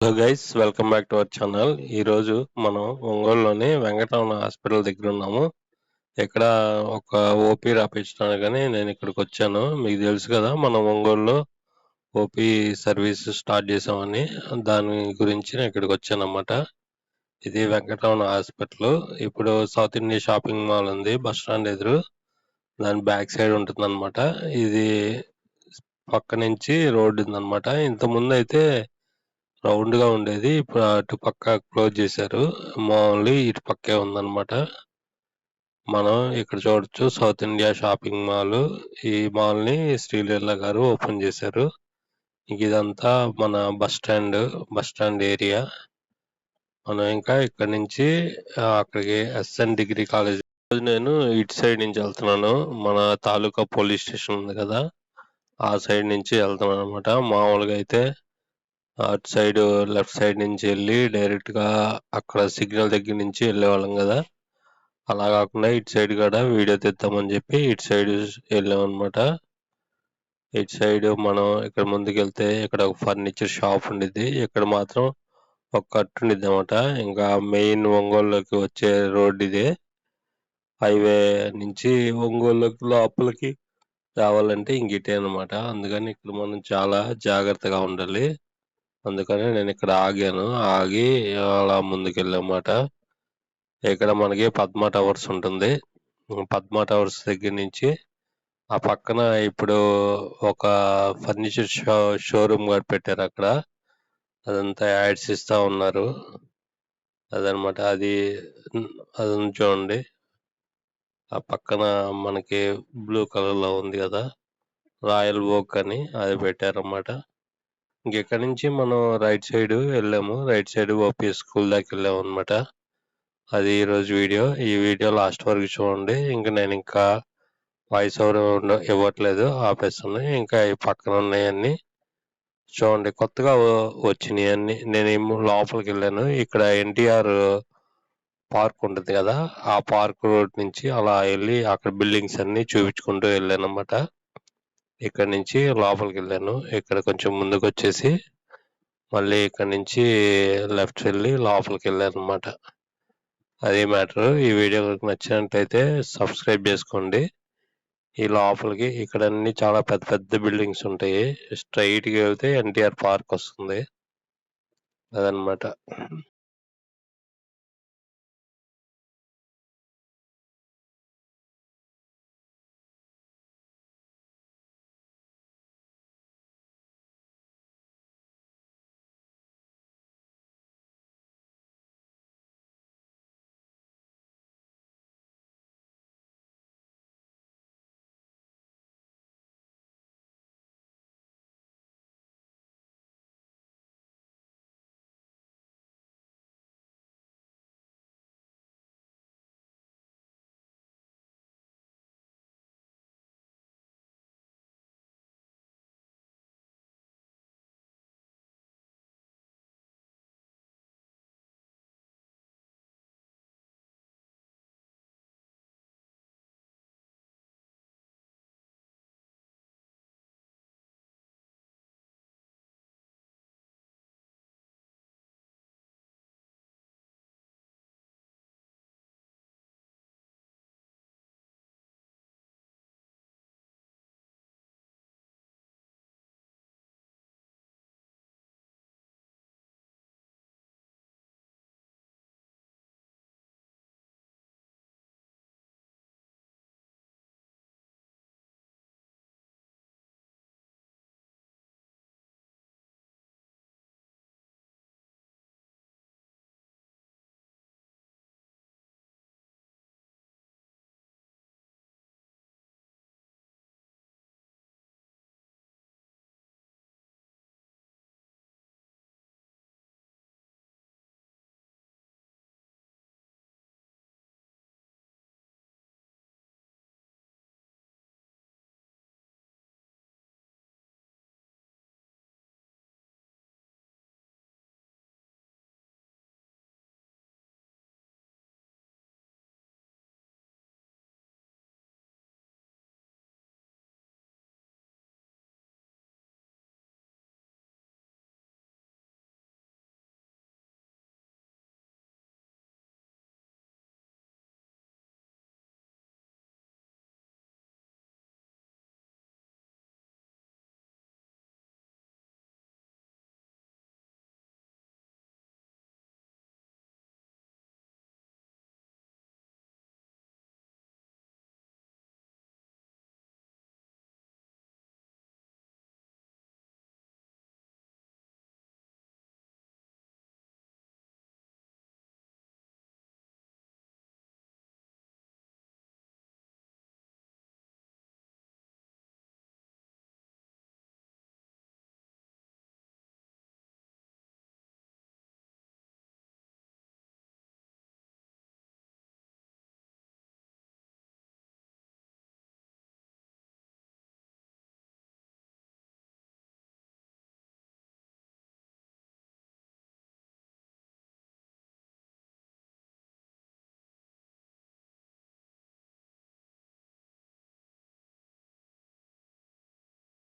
Hello guys welcome back to our channel. ఈరోజు మనం ఒంగోలులోని వెంకటరమణ హాస్పిటల్ దగ్గర ఉన్నాము. ఇక్కడ ఒక ఓపీ రాపించడానికని నేను ఇక్కడికి వచ్చాను. మీకు తెలుసు కదా మనం ఒంగోలులో ఓపీ సర్వీస్ స్టార్ట్ చేసామని. దాని గురించి నేను ఇక్కడికి వచ్చాను అన్నమాట ఇది వెంకటరమణ హాస్పిటల్. ఇప్పుడు సౌత్ ఇండియా షాపింగ్ మాల్ ఉంది బస్ స్టాండ్ ఎదురు. దాని బ్యాక్ సైడ్ ఉంటుంది అనమాట ఇది పక్క నుంచి రోడ్డు ఉందన్నమాట ఇంత ముందు అయితే రౌండ్గా ఉండేది. ఇప్పుడు అటు పక్క క్లోజ్ చేశారు. మామూలుగా ఇటు పక్కే ఉందన్నమాట. మనం ఇక్కడ చూడొచ్చు సౌత్ ఇండియా షాపింగ్ మాల్. ఈ మాల్ని శ్రీలీల గారు ఓపెన్ చేశారు. ఇదంతా మన bus stand bus stand area. మనం ఇంకా ఇక్కడ నుంచి అక్కడికి ఎస్ఎన్ డిగ్రీ కాలేజ్. నేను ఇటు సైడ్ నుంచి వెళ్తున్నాను. మన తాలూకా పోలీస్ స్టేషన్ ఉంది కదా. ఆ సైడ్ నుంచి వెళ్తున్నాను అనమాట మామూలుగా అయితే అటు సైడ్ లెఫ్ట్ సైడ్ నుంచి వెళ్ళి డైరెక్ట్గా అక్కడ సిగ్నల్ దగ్గర నుంచి వెళ్ళేవాళ్ళం కదా. అలా కాకుండా ఇటు సైడ్ కూడా వీడియో తెద్దామని చెప్పి ఇటు సైడ్ వెళ్ళాం ఇటు సైడ్ మనం ఇక్కడ ముందుకెళ్తే ఇక్కడ ఒక ఫర్నిచర్ షాప్ ఉండిద్ది. ఇక్కడ మాత్రం ఒక కట్టు ఉండిద్ది అనమాట ఇంకా మెయిన్ ఒంగోలులోకి వచ్చే రోడ్ ఇదే. హైవే నుంచి ఒంగోలులోకి లోపలికి రావాలంటే ఇంకటే అనమాట అందుకని ఇక్కడ మనం చాలా జాగ్రత్తగా ఉండాలి. అందుకని నేను ఇక్కడ ఆగాను. ఆగి అలా ముందుకెళ్ళామాట ఇక్కడ మనకి పద్మ టవర్స్ ఉంటుంది. పద్మ టవర్స్ దగ్గర నుంచి ఆ పక్కన ఇప్పుడు ఒక ఫర్నిచర్ షో షోరూమ్ కూడా పెట్టారు అక్కడ. అదంతా యాడ్స్ ఇస్తా ఉన్నారు. అదనమాట అది అది చూడండి. ఆ పక్కన మనకి బ్లూ కలర్లో ఉంది కదా. రాయల్ ఓక్ అని అది పెట్టారన్నమాట. ఇంకెక్కడి నుంచి మనం రైట్ సైడ్ వెళ్ళాము. రైట్ సైడ్ ఓపీ స్కూల్ దాకా వెళ్ళాము అనమాట అది ఈ రోజు వీడియో. ఈ వీడియో లాస్ట్ వరకు చూడండి. ఇంకా నేను ఇంకా వాయిస్ ఓవర్ ఇవ్వట్లేదు. ఆపేస్తాను ఇంకా ఈ పక్కన ఉన్నాయన్నీ చూడండి. కొత్తగా వచ్చినాయి అన్ని నేను లోపలికి వెళ్ళాను. ఇక్కడ ఎన్టీఆర్ పార్క్ ఉంటుంది కదా ఆ పార్క్ రోడ్ నుంచి అలా వెళ్ళి అక్కడ బిల్డింగ్స్ అన్ని చూపించుకుంటూ వెళ్ళాను అనమాట ఇక్కడ నుంచి లోపలికి వెళ్ళాను ఇక్కడ కొంచెం ముందుకు వచ్చేసి మళ్ళీ ఇక్కడ నుంచి లెఫ్ట్ వెళ్ళి లోపలికి వెళ్ళాను అనమాట అదే మ్యాటర్. ఈ వీడియో కనుక నచ్చినట్లయితే సబ్స్క్రైబ్ చేసుకోండి. ఈ లోపలికి ఇక్కడ అన్ని చాలా పెద్ద పెద్ద బిల్డింగ్స్ ఉంటాయి. స్ట్రైట్ వెళ్తే ఎన్టీఆర్ పార్క్ వస్తుంది. అదనమాట